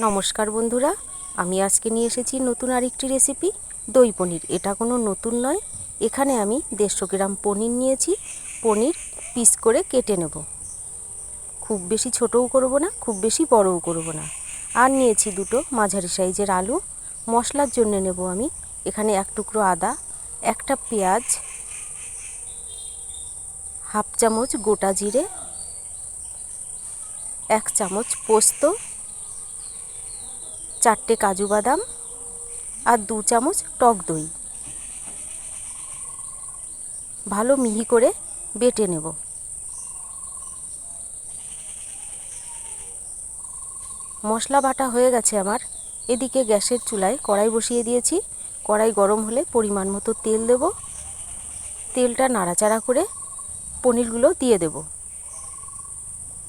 নমস্কার বন্ধুরা, আমি আজকে নিয়ে এসেছি নতুন আরেকটি রেসিপি দই পনির। এটা কোনো নতুন নয়, এখানে আমি দেড়শো গ্রাম পনির নিয়েছি, পনির পিস করে কেটে নেব। খুব বেশি ছোটও করব না, খুব বেশি বড়ও করব না। আর নিয়েছি দুটো মাঝারি সাইজের আলু, মশলার জন্য নেব আমি এখানে এক টুকরো আদা, একটা পেঁয়াজ, হাফ চামচ গোটা জিরে, এক চামচ পোস্ত চারটে কাজু বাদাম আর দু চামচ টক দই। ভালো মিহি করে বেটে নেব। মশলা বাটা হয়ে গেছে আমার। এদিকে গ্যাসের চুলায় কড়াই বসিয়ে দিয়েছি। কড়াই গরম হলে পরিমাণ মতো তেল দেব। তেলটা নাড়াচাড়া করে পনিরগুলো দিয়ে দেব।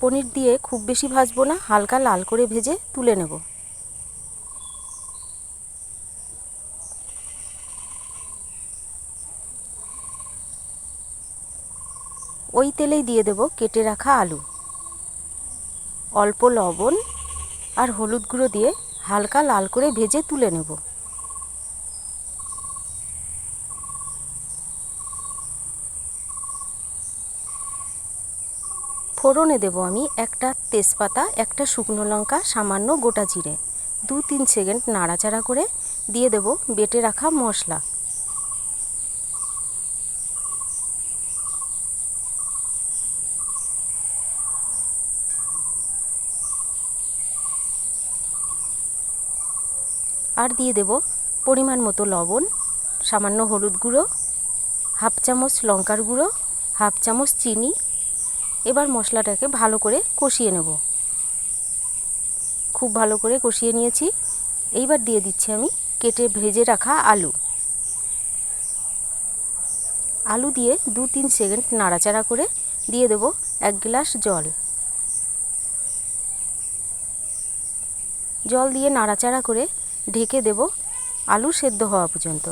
পনির দিয়ে খুব বেশি ভাজবো না, হালকা লাল করে ভেজে তুলে নেব। ওই তেলেই দিয়ে দেব কেটে রাখা আলু। অল্প লবণ আর হলুদ গুঁড়ো দিয়ে হালকা লাল করে ভেজে তুলে নেব। ফোড়নে দেব আমি একটা তেজপাতা, একটা শুকনো লঙ্কা, সামান্য গোটা জিরে। দু তিন সেকেন্ড নাড়াচাড়া করে দিয়ে দেব বেটে রাখা মশলা। আর দিয়ে দেব পরিমাণ মতো লবণ, সামান্য হলুদ গুঁড়ো, হাফ চামচ লঙ্কার গুঁড়ো, হাফ চামচ চিনি। এবার মশলাটাকে ভালো করে কষিয়ে নেব। খুব ভালো করে কষিয়ে নিয়েছি। এইবার দিয়ে দিচ্ছি আমি কেটে ভেজে রাখা আলু। আলু দিয়ে দু তিন সেকেন্ড নাড়াচাড়া করে দিয়ে দেব এক গ্লাস জল। জল দিয়ে নাড়াচাড়া করে ঢেকে দেব আলু সেদ্ধ হওয়া পর্যন্ত।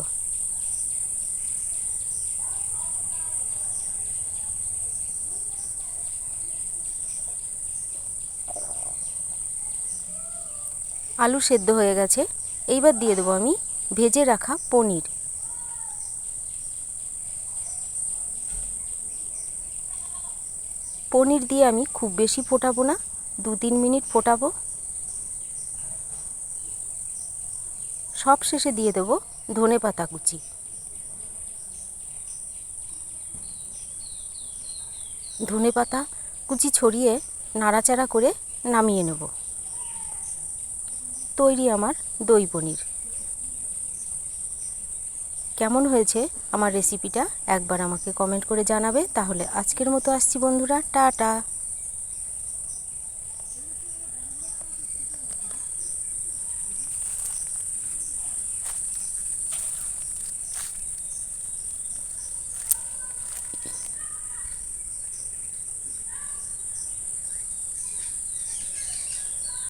আলু সেদ্ধ হয়ে গেছে। এইবার দিয়ে দেবো আমি ভেজে রাখা পনির। পনির দিয়ে আমি খুব বেশি ফোটাবো না দু তিন মিনিট ফোটাবো। সব শেষে দিয়ে দেবো ধনে পাতা কুচি। ধনে পাতা কুচি ছড়িয়ে নাড়াচাড়া করে নামিয়ে নেব। তৈরি আমার দই পনির। কেমন হয়েছে আমার রেসিপিটা একবার আমাকে কমেন্ট করে জানাবে, তাহলে আজকের মতো আসছি বন্ধুরা, টাটা।